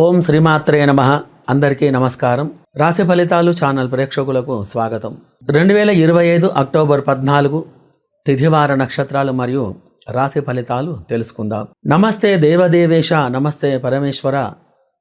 ఓం శ్రీమాత్రే నమ. అందరికీ నమస్కారం. రాశి ఫలితాలు ఛానల్ ప్రేక్షకులకు స్వాగతం. రెండు వేల ఇరవై ఐదు అక్టోబర్ పద్నాలుగు తిథివార నక్షత్రాలు మరియు రాశి ఫలితాలు తెలుసుకుందాం. నమస్తే దేవదేవేశ నమస్తే పరమేశ్వర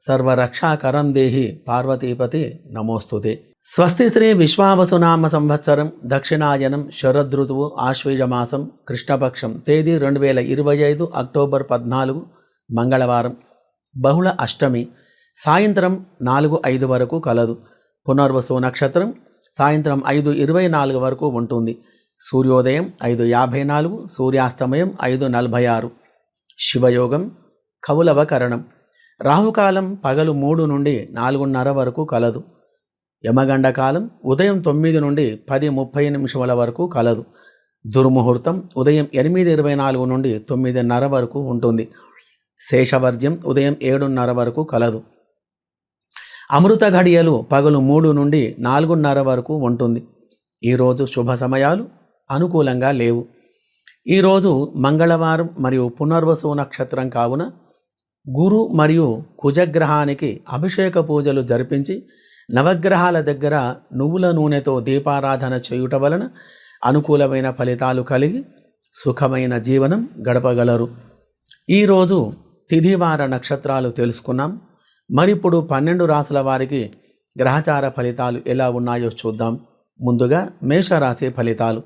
సర్వరక్షాకరం దేహి పార్వతీపతి నమోస్తుతే. స్వస్తి శ్రీ విశ్వావసునామ సంవత్సరం దక్షిణాయనం శరదృతువు ఆశ్వీజమాసం కృష్ణపక్షం తేదీ రెండు వేల ఇరవై ఐదు అక్టోబర్ పద్నాలుగు మంగళవారం. బహుళ అష్టమి సాయంత్రం నాలుగు ఐదు వరకు కలదు. పునర్వసు నక్షత్రం సాయంత్రం ఐదు ఇరవై నాలుగు వరకు ఉంటుంది. సూర్యోదయం ఐదు యాభై నాలుగు సూర్యాస్తమయం ఐదు నలభై ఆరు. శివయోగం కవులవకరణం రాహుకాలం పగలు మూడు నుండి నాలుగున్నర వరకు కలదు. యమగండ కాలం ఉదయం తొమ్మిది నుండి పది ముప్పై నిమిషముల వరకు కలదు. దుర్ముహూర్తం ఉదయం ఎనిమిది ఇరవై నాలుగు నుండి తొమ్మిదిన్నర వరకు ఉంటుంది. శేషవర్జ్యం ఉదయం ఏడున్నర వరకు కలదు. అమృత ఘడియలు పగలు మూడు నుండి నాలుగున్నర వరకు ఉంటుంది. ఈరోజు శుభ సమయాలు అనుకూలంగా లేవు. ఈరోజు మంగళవారం మరియు పునర్వసు నక్షత్రం కావున గురు మరియు కుజగ్రహానికి అభిషేక పూజలు జరిపించి నవగ్రహాల దగ్గర నువ్వుల నూనెతో దీపారాధన చేయుట వలన అనుకూలమైన ఫలితాలు కలిగి సుఖమైన జీవనం గడపగలరు. ఈరోజు తిథివార నక్షత్రాలు తెలుసుకున్నాం. మరిప్పుడు పన్నెండు రాసుల వారికి గ్రహచార ఫలితాలు ఎలా ఉన్నాయో చూద్దాం. ముందుగా మేషరాశి ఫలితాలు.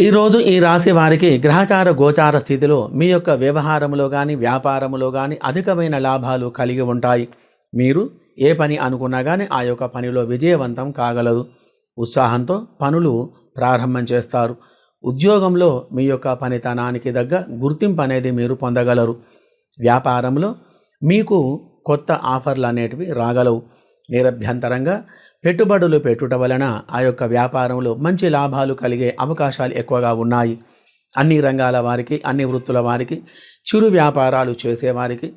ఈరోజు ఈ రాశి వారికి గ్రహచార గోచార స్థితిలో మీ యొక్క వ్యవహారంలో కానీ వ్యాపారంలో కానీ అధికమైన లాభాలు కలిగి ఉంటాయి. మీరు ఏ పని అనుకున్నా కానీ ఆ యొక్క పనిలో విజయవంతం కాగలదు ఉత్సాహంతో పనులు ప్రారంభం చేస్తారు. ఉద్యోగంలో మీ యొక్క పనితనానికి తగ్గ గుర్తింపు అనేది మీరు పొందగలరు. వ్యాపారంలో మీకు కొత్త ఆఫర్లు అనేటివి రాగలవు. నిరభ్యంతరంగా పెట్టుబడులు పెట్టుట వలన ఆ యొక్క వ్యాపారంలో మంచి లాభాలు కలిగే అవకాశాలు ఎక్కువగా ఉన్నాయి. అన్ని రంగాల వారికి అన్ని వృత్తుల వారికి చిరు వ్యాపారాలు చేసేవారికి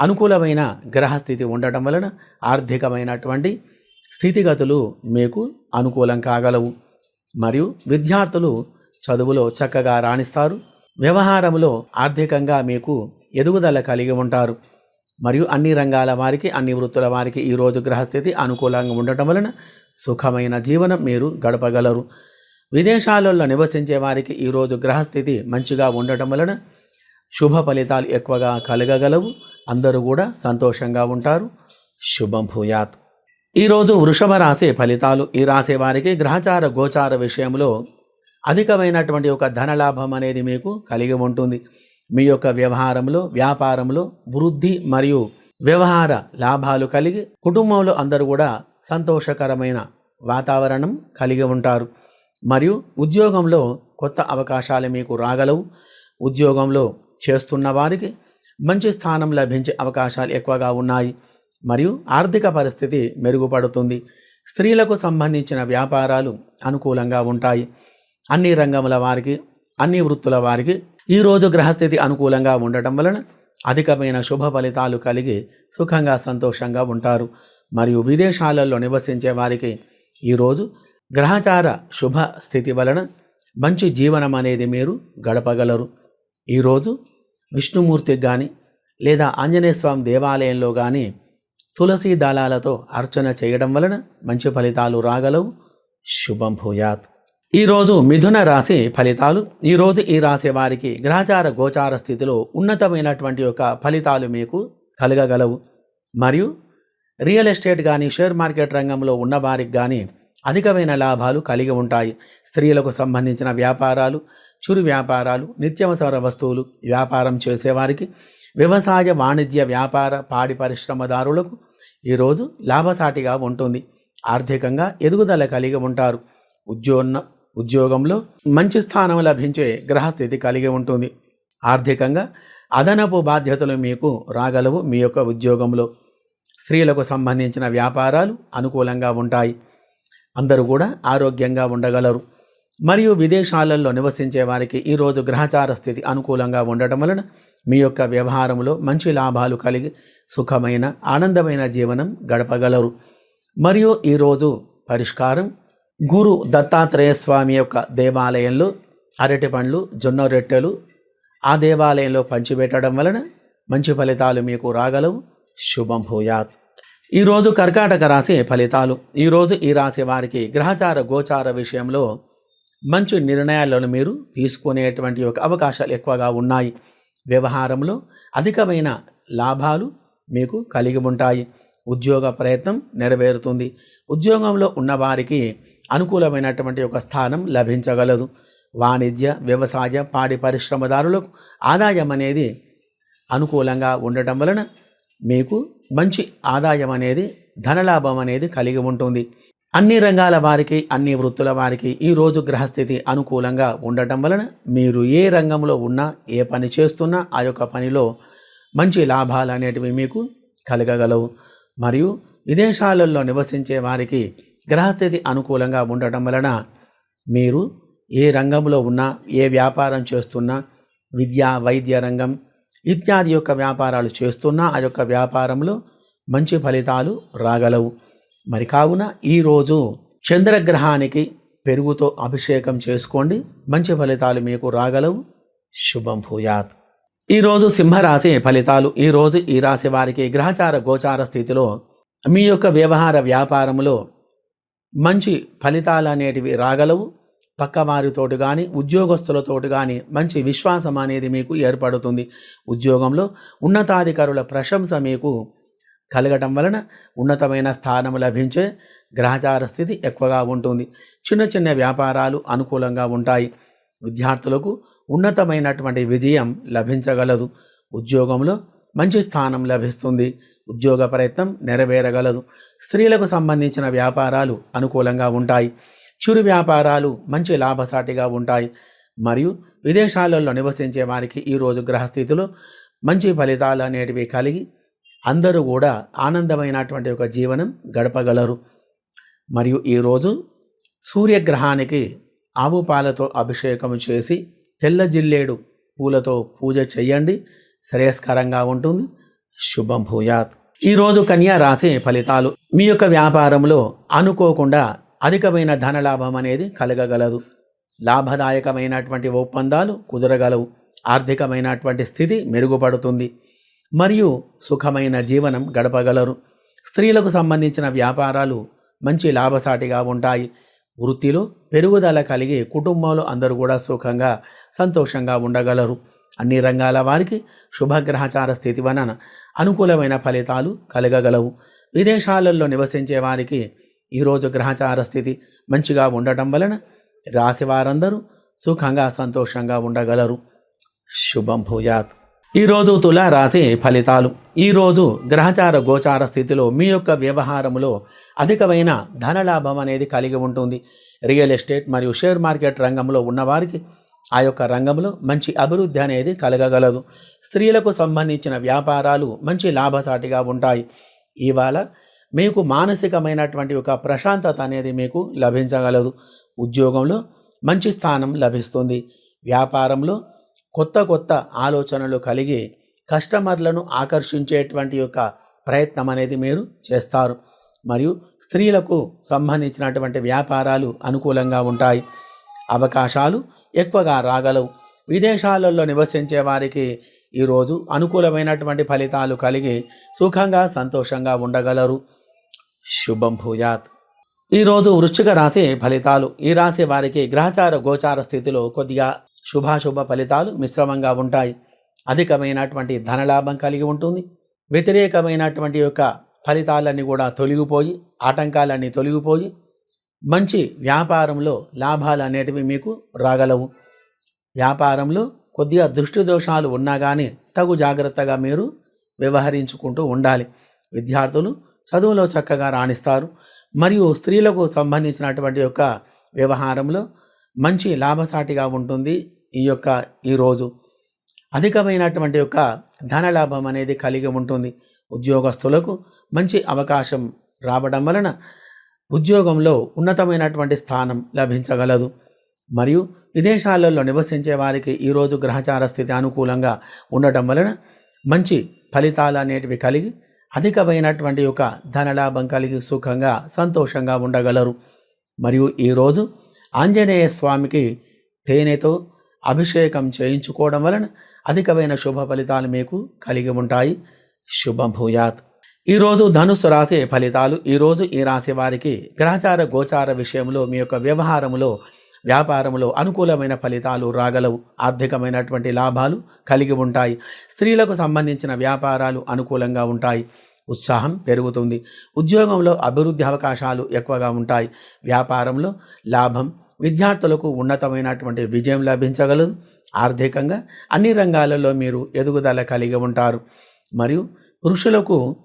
అనుకూలమైన గ్రహస్థితి ఉండటం వలన ఆర్థికమైనటువంటి స్థితిగతులు మీకు అనుకూలం కాగలవు. మరియు విద్యార్థులు చదువులో చక్కగా రాణిస్తారు. వ్యవహారంలో ఆర్థికంగా మీకు ఎదుగుదల కలిగి ఉంటారు. మరియు అన్ని రంగాల వారికి అన్ని వృత్తుల వారికి ఈరోజు గ్రహస్థితి అనుకూలంగా ఉండటం వలన సుఖమైన జీవనం మీరు గడపగలరు. విదేశాలలో నివసించే వారికి ఈరోజు గ్రహస్థితి మంచిగా ఉండటం వలన శుభ ఫలితాలు ఎక్కువగా కలగగలవు. అందరూ కూడా సంతోషంగా ఉంటారు. శుభం భూయాత్. ఈరోజు వృషభ రాశి ఫలితాలు. ఈ రాశి వారికి గ్రహచార గోచార విషయంలో అధికమైనటువంటి ఒక ధనలాభం అనేది మీకు కలిగి ఉంటుంది. మీ యొక్క వ్యవహారంలో వ్యాపారంలో వృద్ధి మరియు వ్యవహార లాభాలు కలిగి కుటుంబంలో అందరూ కూడా సంతోషకరమైన వాతావరణం కలిగి ఉంటారు. మరియు ఉద్యోగంలో కొత్త అవకాశాలు మీకు రాగలవు. ఉద్యోగంలో చేస్తున్న వారికి మంచి స్థానం లభించే అవకాశాలు ఎక్కువగా ఉన్నాయి. మరియు ఆర్థిక పరిస్థితి మెరుగుపడుతుంది. స్త్రీలకు సంబంధించిన వ్యాపారాలు అనుకూలంగా ఉంటాయి. అన్ని రంగముల వారికి అన్ని వృత్తుల వారికి ఈరోజు గ్రహస్థితి అనుకూలంగా ఉండటం వలన అధికమైన శుభ ఫలితాలు కలిగి సుఖంగా సంతోషంగా ఉంటారు. మరియు విదేశాలలో నివసించే వారికి ఈరోజు గ్రహచార శుభ స్థితి వలన మంచి జీవనం అనేది మీరు గడపగలరు. ఈరోజు విష్ణుమూర్తికి కానీ లేదా ఆంజనేయ స్వామి దేవాలయంలో కానీ తులసి దళాలతో అర్చన చేయడం వలన మంచి ఫలితాలు రాగలవు. శుభం భూయాత్. ఈరోజు మిథున రాశి ఫలితాలు ఈరోజు ఈ రాశి వారికి గ్రహచార గోచార స్థితిలో ఉన్నతమైనటువంటి యొక్క ఫలితాలు మీకు కలగగలవు. మరియు రియల్ ఎస్టేట్ కానీ షేర్ మార్కెట్ రంగంలో ఉన్నవారికి కానీ అధికమైన లాభాలు కలిగి ఉంటాయి. స్త్రీలకు సంబంధించిన వ్యాపారాలు చురు వ్యాపారాలు నిత్యవసర వస్తువులు వ్యాపారం చేసేవారికి వ్యవసాయ వాణిజ్య వ్యాపార పాడి పరిశ్రమదారులకు ఈరోజు లాభసాటిగా ఉంటుంది. ఆర్థికంగా ఎదుగుదల కలిగి ఉంటారు. ఉద్యోగ ఉద్యోగంలో మంచి స్థానం లభించే గ్రహస్థితి కలిగి ఉంటుంది. ఆర్థికంగా అదనపు బాధ్యతలు మీకు రాగలవు మీ యొక్క ఉద్యోగంలో. స్త్రీలకు సంబంధించిన వ్యాపారాలు అనుకూలంగా ఉంటాయి. అందరూ కూడా ఆరోగ్యంగా ఉండగలరు. మరియు విదేశాలలో నివసించే వారికి ఈరోజు గ్రహచార స్థితి అనుకూలంగా ఉండటం వలన మీ యొక్క వ్యవహారంలో మంచి లాభాలు కలిగి సుఖమైన ఆనందమైన జీవనం గడపగలరు. మరియు ఈరోజు పరిష్కారం గురు దత్తాత్రేయ స్వామి యొక్క దేవాలయంలో అరటి పండ్లు జొన్న రొట్టెలు ఆ దేవాలయంలో పంచిపెట్టడం వలన మంచి ఫలితాలు మీకు రాగలవు. శుభం భూయాత్. ఈరోజు కర్కాటక రాశి ఫలితాలు. ఈరోజు ఈ రాశి వారికి గ్రహచార గోచార విషయంలో మంచి నిర్ణయాలను మీరు తీసుకునేటువంటి ఒక అవకాశాలు ఎక్కువగా ఉన్నాయి. వ్యవహారంలో అధికమైన లాభాలు మీకు కలిగి ఉంటాయి. ఉద్యోగ ప్రయత్నం నెరవేరుతుంది. ఉద్యోగంలో ఉన్నవారికి అనుకూలమైనటువంటి ఒక స్థానం లభించగలదు. వాణిజ్య వ్యవసాయ పాడి పరిశ్రమదారులకు ఆదాయం అనేది అనుకూలంగా ఉండటం వలన మీకు మంచి ఆదాయం అనేది ధనలాభం అనేది కలిగి ఉంటుంది. అన్ని రంగాల వారికి అన్ని వృత్తుల వారికి ఈరోజు గ్రహస్థితి అనుకూలంగా ఉండటం వలన మీరు ఏ రంగంలో ఉన్నా ఏ పని చేస్తున్నా ఆ యొక్క పనిలో మంచి లాభాలు అనేటివి మీకు కలగగలవు. మరియు విదేశాలలో నివసించే వారికి గ్రహస్థితి అనుకూలంగా ఉండటం వలన మీరు ఏ రంగంలో ఉన్నా ఏ వ్యాపారం చేస్తున్నా విద్య వైద్య రంగం ఇత్యాది యొక్క వ్యాపారాలు చేస్తున్నా ఆ యొక్క వ్యాపారంలో మంచి ఫలితాలు రాగలవు. మరి కావున ఈరోజు చంద్రగ్రహానికి పెరుగుతో అభిషేకం చేసుకోండి. మంచి ఫలితాలు మీకు రాగలవు. శుభం భూయాత్. ఈరోజు సింహరాశి ఫలితాలు ఈరోజు ఈ రాశి వారికి గ్రహచార గోచార స్థితిలో మీ యొక్క వ్యవహార వ్యాపారంలో మంచి ఫలితాలు అనేటివి రాగలవు. పక్కవారితోటి కానీ ఉద్యోగస్తులతోటి కానీ మంచి విశ్వాసం అనేది మీకు ఏర్పడుతుంది. ఉద్యోగంలో ఉన్నతాధికారుల ప్రశంస మీకు కలగటం వలన ఉన్నతమైన స్థానం లభించే గ్రహచార స్థితి ఎక్కువగా ఉంటుంది. చిన్న చిన్న వ్యాపారాలు అనుకూలంగా ఉంటాయి. విద్యార్థులకు ఉన్నతమైనటువంటి విజయం లభించగలదు. ఉద్యోగంలో మంచి స్థానం లభిస్తుంది. ఉద్యోగ ప్రయత్నం నెరవేరగలదు. స్త్రీలకు సంబంధించిన వ్యాపారాలు అనుకూలంగా ఉంటాయి. చిరు వ్యాపారాలు మంచి లాభసాటిగా ఉంటాయి. మరియు విదేశాలలో నివసించే వారికి ఈరోజు గ్రహస్థితిలో మంచి ఫలితాలు అనేటివి కలిగి అందరూ కూడా ఆనందమైనటువంటి ఒక జీవనం గడపగలరు. మరియు ఈరోజు సూర్యగ్రహానికి ఆవు పాలతో అభిషేకం చేసి తెల్ల జిల్లేడు పూలతో పూజ చేయండి. శ్రేయస్కరంగా ఉంటుంది. శుభం భూయాత్. ఈరోజు కన్యా రాశి ఫలితాలు. మీ యొక్క వ్యాపారంలో అనుకోకుండా అధికమైన ధనలాభం అనేది కలగగలదు. లాభదాయకమైనటువంటి ఒప్పందాలు కుదరగలవు. ఆర్థికమైనటువంటి స్థితి మెరుగుపడుతుంది. మరియు సుఖమైన జీవనం గడపగలరు. స్త్రీలకు సంబంధించిన వ్యాపారాలు మంచి లాభసాటిగా ఉంటాయి. వృత్తిలో పెరుగుదల కలిగి కుటుంబంలో అందరూ కూడా సుఖంగా సంతోషంగా ఉండగలరు. అన్ని రంగాల వారికి శుభగ్రహచార స్థితి వలన అనుకూలమైన ఫలితాలు కలగగలవు. విదేశాలలో నివసించే వారికి ఈరోజు గ్రహచార స్థితి మంచిగా ఉండటం వలన రాశి వారందరూ సుఖంగా సంతోషంగా ఉండగలరు. శుభం భూయాత్. ఈరోజు తులా రాశి ఫలితాలు. ఈరోజు గ్రహచార గోచార స్థితిలో మీ యొక్క వ్యవహారంలో అధికమైన ధనలాభం అనేది కలిగి ఉంటుంది. రియల్ ఎస్టేట్ మరియు షేర్ మార్కెట్ రంగంలో ఉన్నవారికి ఆ యొక్క రంగంలో మంచి అభివృద్ధి అనేది కలగగలదు. స్త్రీలకు సంబంధించిన వ్యాపారాలు మంచి లాభసాటిగా ఉంటాయి. ఇవాళ మీకు మానసికమైనటువంటి ఒక ప్రశాంతత అనేది మీకు లభించగలదు. ఉద్యోగంలో మంచి స్థానం లభిస్తుంది. వ్యాపారంలో కొత్త కొత్త ఆలోచనలు కలిగి కస్టమర్లను ఆకర్షించేటువంటి యొక్క ప్రయత్నం అనేది మీరు చేస్తారు. మరియు స్త్రీలకు సంబంధించినటువంటి వ్యాపారాలు అనుకూలంగా ఉంటాయి. అవకాశాలు ఎక్కువగా రాగలవు. విదేశాలలో నివసించే వారికి ఈరోజు అనుకూలమైనటువంటి ఫలితాలు కలిగి సుఖంగా సంతోషంగా ఉండగలరు. శుభం భూయాత్. ఈరోజు వృశ్చిక రాశి ఫలితాలు. ఈ రాశి వారికి గ్రహచార గోచార స్థితిలో కొద్దిగా శుభాశుభ ఫలితాలు మిశ్రమంగా ఉంటాయి. అధికమైనటువంటి ధనలాభం కలిగి ఉంటుంది. వ్యతిరేకమైనటువంటి యొక్క ఫలితాలన్నీ కూడా తొలగిపోయి ఆటంకాలన్నీ తొలగిపోయి మంచి వ్యాపారంలో లాభాలు అనేటివి మీకు రాగలవు. వ్యాపారంలో కొద్దిగా దృష్టి దోషాలు ఉన్నా కానీ తగు జాగ్రత్తగా మీరు వ్యవహరించుకుంటూ ఉండాలి. విద్యార్థులు చదువులో చక్కగా రాణిస్తారు. మరియు స్త్రీలకు సంబంధించినటువంటి యొక్క వ్యవహారంలో మంచి లాభసాటిగా ఉంటుంది ఈ యొక్క ఈరోజు అధికమైనటువంటి యొక్క ధనలాభం అనేది కలిగి ఉంటుంది. ఉద్యోగస్తులకు మంచి అవకాశం రావడం వలన ఉద్యోగంలో ఉన్నతమైనటువంటి స్థానం లభించగలదు. మరియు విదేశాలలో నివసించే వారికి ఈరోజు గ్రహచార స్థితి అనుకూలంగా ఉండటం వలన మంచి ఫలితాలు అనేటివి కలిగి అధికమైనటువంటి యొక్క ధనలాభం కలిగి సుఖంగా సంతోషంగా ఉండగలరు. మరియు ఈరోజు ఆంజనేయ స్వామికి తేనెతో అభిషేకం చేయించుకోవడం వలన అధికమైన శుభ ఫలితాలు మీకు కలిగి ఉంటాయి. శుభం భూయాత్. ఈరోజు ధనుస్సు రాశి ఫలితాలు ఈరోజు ఈ రాశి వారికి గ్రహచార గోచార విషయంలో మీ యొక్క వ్యవహారంలో వ్యాపారంలో అనుకూలమైన ఫలితాలు రాగలవు. ఆర్థికమైనటువంటి లాభాలు కలిగి ఉంటాయి. స్త్రీలకు సంబంధించిన వ్యాపారాలు అనుకూలంగా ఉంటాయి. ఉత్సాహం పెరుగుతుంది. ఉద్యోగంలో అభివృద్ధి అవకాశాలు ఎక్కువగా ఉంటాయి. వ్యాపారంలో లాభం విద్యార్థులకు ఉన్నతమైనటువంటి విజయం లభించగలదు. ఆర్థికంగా అన్ని రంగాలలో మీరు ఎదుగుదల కలిగి ఉంటారు. మరియు పురుషులకు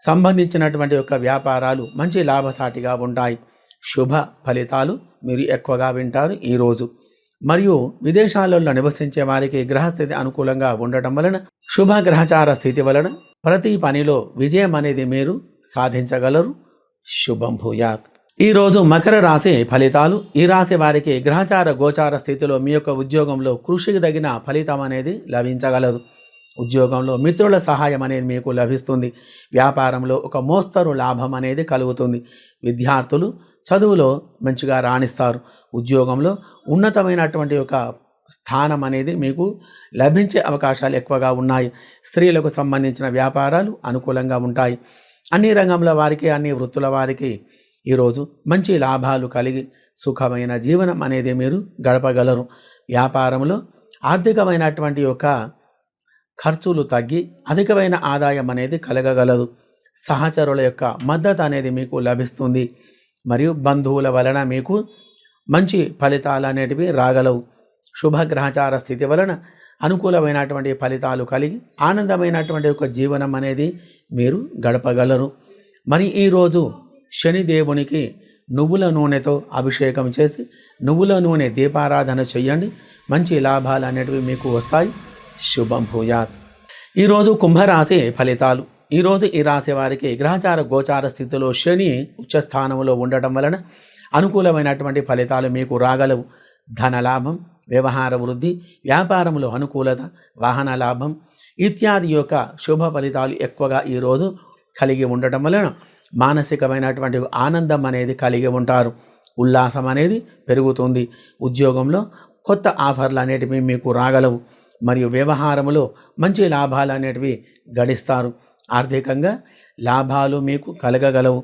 సంబంధించినటువంటి యొక్క వ్యాపారాలు మంచి లాభసాటిగా ఉంటాయి. శుభ ఫలితాలు మీరు ఎక్కువగా వింటారు ఈరోజు మరియు విదేశాలలో నివసించే వారికి గ్రహస్థితి అనుకూలంగా ఉండటం వలన శుభ గ్రహచార స్థితి వలన ప్రతి పనిలో విజయం అనేది మీరు సాధించగలరు. శుభం భూయాత్. ఈరోజు మకర రాశి ఫలితాలు ఈ రాశి వారికి గ్రహచార గోచార స్థితిలో మీ యొక్క ఉద్యోగంలో కృషికి తగిన ఫలితం అనేది లభించగలదు. ఉద్యోగంలో మిత్రుల సహాయం అనేది మీకు లభిస్తుంది. వ్యాపారంలో ఒక మోస్తరు లాభం అనేది కలుగుతుంది. విద్యార్థులు చదువులో మంచిగా రాణిస్తారు. ఉద్యోగంలో ఉన్నతమైనటువంటి ఒక స్థానం అనేది మీకు లభించే అవకాశాలు ఎక్కువగా ఉన్నాయి. స్త్రీలకు సంబంధించిన వ్యాపారాలు అనుకూలంగా ఉంటాయి. అన్ని రంగంలో వారికి అన్ని వృత్తుల వారికి ఈరోజు మంచి లాభాలు కలిగి సుఖమైన జీవనం అనేది మీరు గడపగలరు. వ్యాపారంలో ఆర్థికమైనటువంటి యొక్క ఖర్చులు తగ్గి అధికమైన ఆదాయం అనేది కలగగలదు. సహచరుల యొక్క మద్దతు అనేది మీకు లభిస్తుంది. మరియు బంధువుల వలన మీకు మంచి ఫలితాలు అనేటివి రాగలవు. శుభగ్రహచార స్థితి వలన అనుకూలమైనటువంటి ఫలితాలు కలిగి ఆనందమైనటువంటి ఒక జీవనం అనేది మీరు గడపగలరు. మరి ఈరోజు శనిదేవునికి నువ్వుల నూనెతో అభిషేకం చేసి నువ్వుల నూనె దీపారాధన చెయ్యండి మంచి లాభాలు అనేటివి మీకు వస్తాయి. శుభం భూయాత్. ఈరోజు కుంభరాశి ఫలితాలు. ఈరోజు ఈ రాశి వారికి గ్రహచార గోచార స్థితిలో శని ఉచ్చస్థానంలో ఉండటం వలన అనుకూలమైనటువంటి ఫలితాలు మీకు రాగలవు. ధన లాభం వ్యవహార వృద్ధి వ్యాపారంలో అనుకూలత వాహన లాభం ఇత్యాది యొక్క శుభ ఫలితాలు ఎక్కువగా ఈరోజు కలిగి ఉండటం వలన మానసికమైనటువంటి ఆనందం అనేది కలిగి ఉంటారు. ఉల్లాసం అనేది పెరుగుతుంది. ఉద్యోగంలో కొత్త ఆఫర్లు అనేటివి మీకు రాగలవు. మరియు వ్యవహారములో మంచి లాభాలు అనేటివి గడిస్తారు. ఆర్థికంగా లాభాలు మీకు కలగగలవు.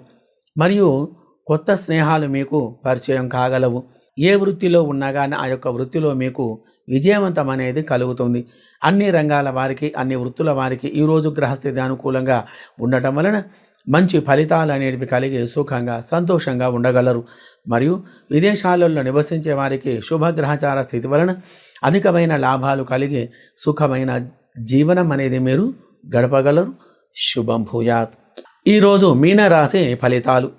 మరియు కొత్త స్నేహాలు మీకు పరిచయం కాగలవు. ఏ వృత్తిలో ఉన్నా కానీ ఆ యొక్క వృత్తిలో మీకు విజయవంతం అనేది కలుగుతుంది. అన్ని రంగాల వారికి అన్ని వృత్తుల వారికి ఈరోజు గ్రహస్థితి అనుకూలంగా ఉండటం వలన మంచి ఫలితాలు అనేటివి కలిగి సుఖంగా సంతోషంగా ఉండగలరు. మరియు విదేశాలలో నివసించే వారికి శుభగ్రహచార స్థితి వలన అధికమైన లాభాలు కలిగి సుఖమైన జీవనం అనేది మీరు గడపగలరు. శుభం భూయాత్. ఈరోజు మీనరాశి ఫలితాలు.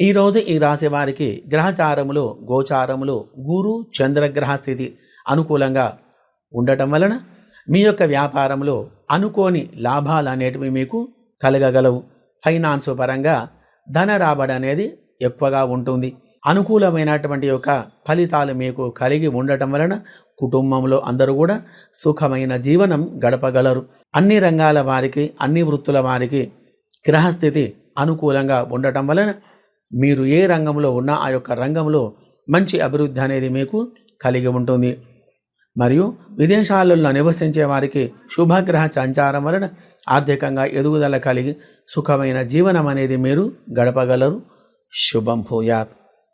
ఈరోజు ఈ రాశి వారికి గ్రహచారములు గోచారములు గురు చంద్రగ్రహ స్థితి అనుకూలంగా ఉండటం వలన మీ యొక్క వ్యాపారంలో అనుకోని లాభాలు అనేటివి మీకు కలగగలవు. ఫైనాన్స్ పరంగా ధన రాబడి అనేది ఎక్కువగా ఉంటుంది. అనుకూలమైనటువంటి యొక్క ఫలితాలు మీకు కలిగి ఉండటం వలన కుటుంబంలో అందరూ కూడా సుఖమైన జీవనం గడపగలరు. అన్ని రంగాల వారికి అన్ని వృత్తుల వారికి గ్రహస్థితి అనుకూలంగా ఉండటం వలన మీరు ఏ రంగంలో ఉన్నా ఆ యొక్క రంగంలో మంచి అభివృద్ధి అనేది మీకు కలిగి ఉంటుంది. మరియు విదేశాలలో నివసించే వారికి శుభగ్రహ సంచారం వలన ఆర్థికంగా ఎదుగుదల కలిగి సుఖమైన జీవనం అనేది మీరు గడపగలరు. శుభం భూయాత్.